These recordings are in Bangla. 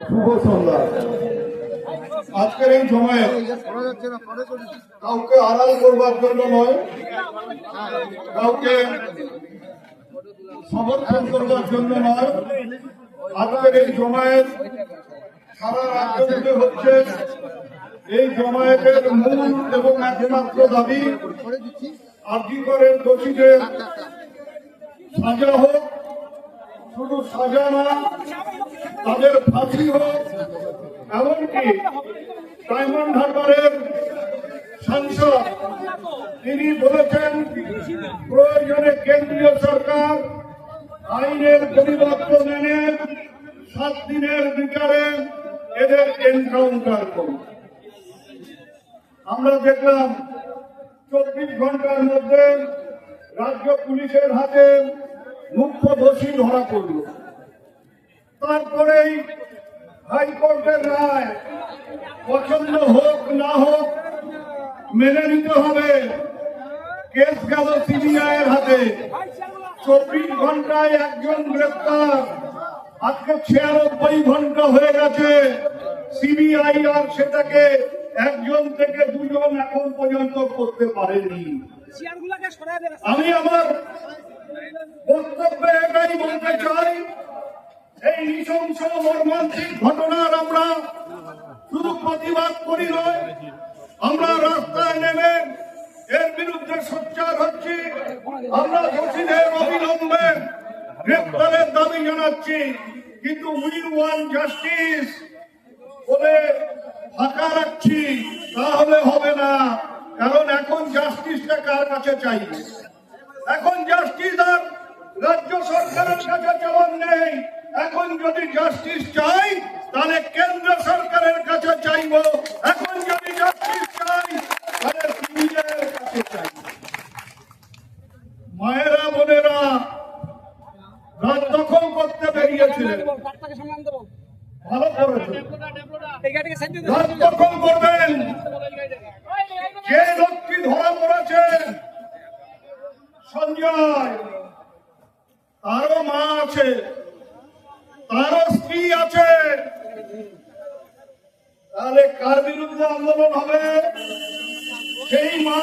শুভ সন্ধ্যা। আজকের এই সময়ে কাউকে আড়াল করবার জন্য নয়, কাউকে সমর্থন করবার জন্য নয়। আজকের এই জমায়েত সারা রাজ্য জুড়ে হচ্ছে এই জমায়েতের মূল এবং একমাত্র দাবি আর্জি করেন দোষীদের সাজা হোক শুধু সাজা না, তাদের ফাঁসি হোক, এমনকি ডায়মন্ড হারবারের সাংসদ তিনি বলেছেন, প্রয়োজনে কেন্দ্রীয় সরকার আইনের পরিবর্তন মেনে সাত দিনের বিচারে এদের এনকাউন্টার করুন আমরা দেখলাম চব্বিশ ঘণ্টার মধ্যে রাজ্য পুলিশের হাতে মুখ্য দোষী ধরা পড়ল। তারপরেই হাইকোর্টের রায়, পছন্দ হোক না হোক, মেনে নিতে হবে। কেস গেল সিবিআই এর হাতে। চব্বিশ ঘন্টায় একজন গ্রেপ্তার। আজকে ছিয়ানব্বই ঘণ্টা হয়ে গেছে। সিবিআই আর সেটাকে একজন থেকে দুজন এখন পর্যন্ত করতে পারেনি। আমি আমার বক্তব্যে এটাই বলতে চাই এই নৃশংস মর্মান্তিক ঘটনার আমরা শুধু প্রতিবাদ করি নয় আমরা রাস্তায় নেমে এর বিরুদ্ধে সোচ্চার হচ্ছি। আমরা দোষীদের অবিলম্বে গ্রেপ্তারের দাবি জানাচ্ছি কিন্তু উই ওয়ান জাস্টিস বলে ফাঁকা রাখছি তাহলে হবে না। কারণ এখন জাস্টিসটা কার কাছে চাইবে এখন জাস্টিস আর রাজ্য সরকারের কাছে চাওয়ার নেই। এখন যদি জাস্টিস চাই, তাহলে কেন্দ্র সরকারের কাছে চাইব। এখন যদি জাস্টিস চাই তাহলে সিবিআই কাছে চাইব মায়েরা বোনেরা রাত দখল করতে বেরিয়েছিলেন ডাক্তারকে সামনে আনতে বল দখল করবেন যে লোকটি ধরা পড়েছে সঞ্জয় তারও মা আছে তারও স্ত্রী আছে তাহলে কার বিরুদ্ধে আন্দোলন হবে সেই মা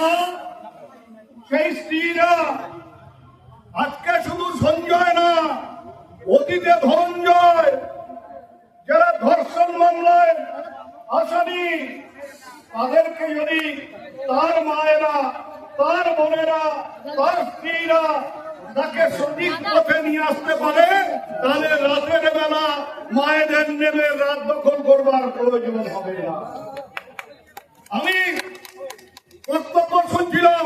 সেই স্ত্রীরা আজকে শুধু সঞ্জয় না অতীতে ধনঞ্জয় যারা ধর্ষণ মামলায় আসামি তাদেরকে যদি তার মায়েরা, তার বোনেরা, তার স্ত্রীরা তাকে সঠিক পথে নিয়ে আসতে পারে, তাহলে রাতের বেলা মায়েদের নেমে রাত দখল করবার প্রয়োজন হবে না। আমি শুনছিলাম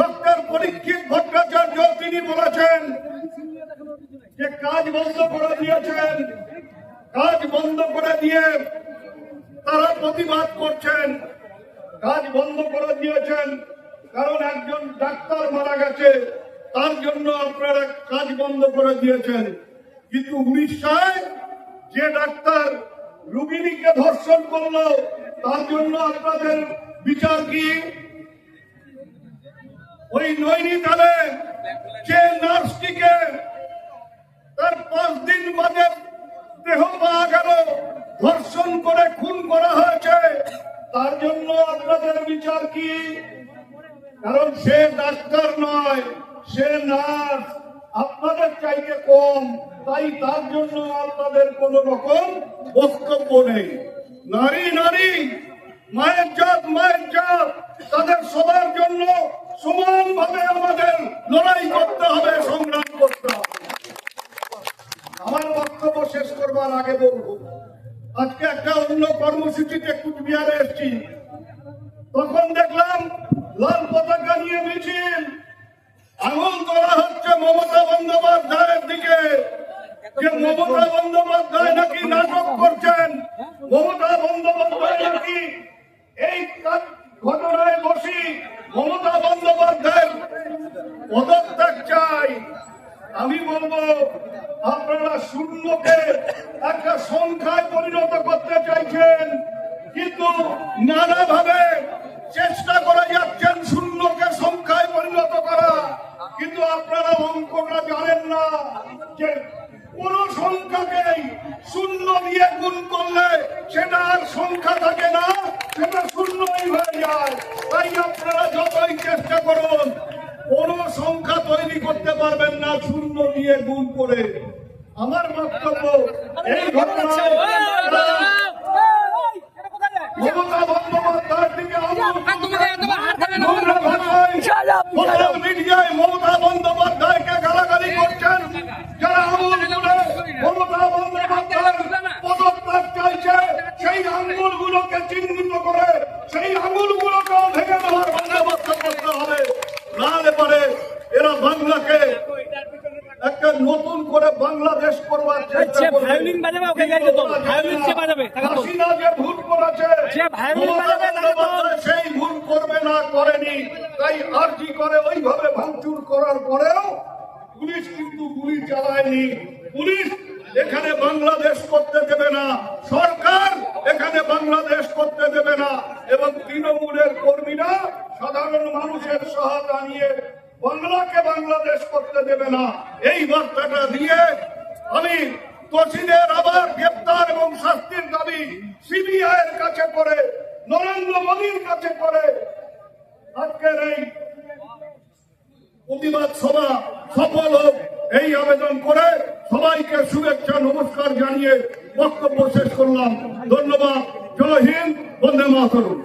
ডক্টর পরীক্ষিত ভট্টাচার্য, তিনি বলেছেন যে কাজ বন্ধ করে দিয়েছেন, কাজ বন্ধ করে দিয়ে তারা প্রতিবাদ করছেন। কাজ বন্ধ করে দিয়েছেন, কারণ একজন ডাক্তার মারা গেছে, তার জন্য আপনারা কাজ বন্ধ করে দিয়েছেন। কিন্তু উড়িষ্যায় যে ডাক্তার রুগিনীকে ধর্ষণ করল, তার জন্য আপনাদের বিচার কি? ওই নৈনিতালে যে নার্সটিকে তার পাঁচ দিন বাদে দেহ পাওয়া গেল ধর্ষণ করে খুন করা হয়েছে তার জন্য আপনাদের বিচার কি? কারণ সে ডাক্তার নয়, সে নার্স। আপনাদের চাইতে কম, তাই তার জন্য আপনাদের কোন রকম বক্তব্য নেই। নারী নারী, মায়ের জাত মায়ের জাত, তাদের সবার জন্য সমানভাবে আমাদের লড়াই করতে হবে সংগ্রাম করতে হবে আমার বক্তব্য শেষ করবার আগে বলব আজকে একটা অন্য কর্মসূচিতে কুচবিহারে এসেছি তখন দেখলাম লাল পতাকা নিয়ে মিছিল। আঙুল করা হচ্ছে মমতা বন্দ্যোপাধ্যায়ের দিকে। যে মমতা বন্দ্যোপাধ্যায় নাকি নাটক করছেন, মমতা বন্দ্যোপাধ্যায় নাকি এই ঘটনায় বসি মমতা বন্দ্যোপাধ্যায়ের পদত্যাগ চাই। আমি বলব, আপনারা শূন্যকে একটা সংখ্যায় পরিণত করতে চাইছেন, কিন্তু নানাভাবে চেষ্টা করে যাচ্ছেন শূন্যকে সংখ্যায় পরিণত করা। কিন্তু আপনারা অঙ্কটা জানেন না যে কোন সংখ্যাকেই শূন্য দিয়ে গুণ করলে সেটা আর সংখ্যা থাকে না, সেটা শূন্যই হয়ে যায়। তাই আপনারা যতই চেষ্টা করুন, কোন সংখ্যা তৈরি করতে পারবেন না শূন্য দিয়ে গুণ করে। আমার বক্তব্য এই ঘটনায় এটা কোথায় যায় মমতা বন্দ্যোপাধ্যায়ের দিকে আঙুল আর তোমাকে তোমার হাত ধরে নেব। নোংরা ভাষায় সোশ্যাল মিডিয়ায় মমতা বন্দ্যোপাধ্যায়কে গালাগালি করছেন। যারা আঙুল মমতা বন্দ্যোপাধ্যায় পদত্যাগ চাইছে সেই আঙুলগুলোকে চিহ্নিত করে সেই আঙুলগুলোকেও ভেঙে দেওয়ার বন্দোবস্ত করতে হবে। না পারে এরা বাংলাকে একটা নতুন করে বাংলাদেশ করবার চেষ্টা করবে। ভায়োলিন বাজাবে ওকে গাইতে তো। ভায়োলিন যে বাজাবে হাসিনা যে ভুল করেছে যে ভায়োলিন বাজাবে তাকে তো। বন্দ্যোপাধ্যায় সেই ভুল করবে না করেনি তাই আর্জি করে ওইভাবে ভাঙচুর করার পরেও পুলিশ কিন্তু গুলি চালায়নি পুলিশ এখানে বাংলাদেশ করতে দেবে না সরকার এখানে বাংলাদেশ করতে দেবে না এবং তৃণমূলের কর্মীরা সাধারণ মানুষের সহায়তা নিয়ে বাংলাকে বাংলাদেশ করতে দেবে না। এই বার্তাটা দিয়ে আমি দোষীদের আবার গ্রেপ্তার এবং শাস্তির দাবি সিবিআই এর কাছে করে, নরেন্দ্র মোদীর কাছে করে। আজকের এই প্রতিবাদ সভা সফল হোক, এই আবেদন করে সবাইকে শুভেচ্ছা, নমস্কার জানিয়ে বক্তব্য শেষ করলাম। ধন্যবাদ। জয় হিন্দ। বন্দে মাতরম।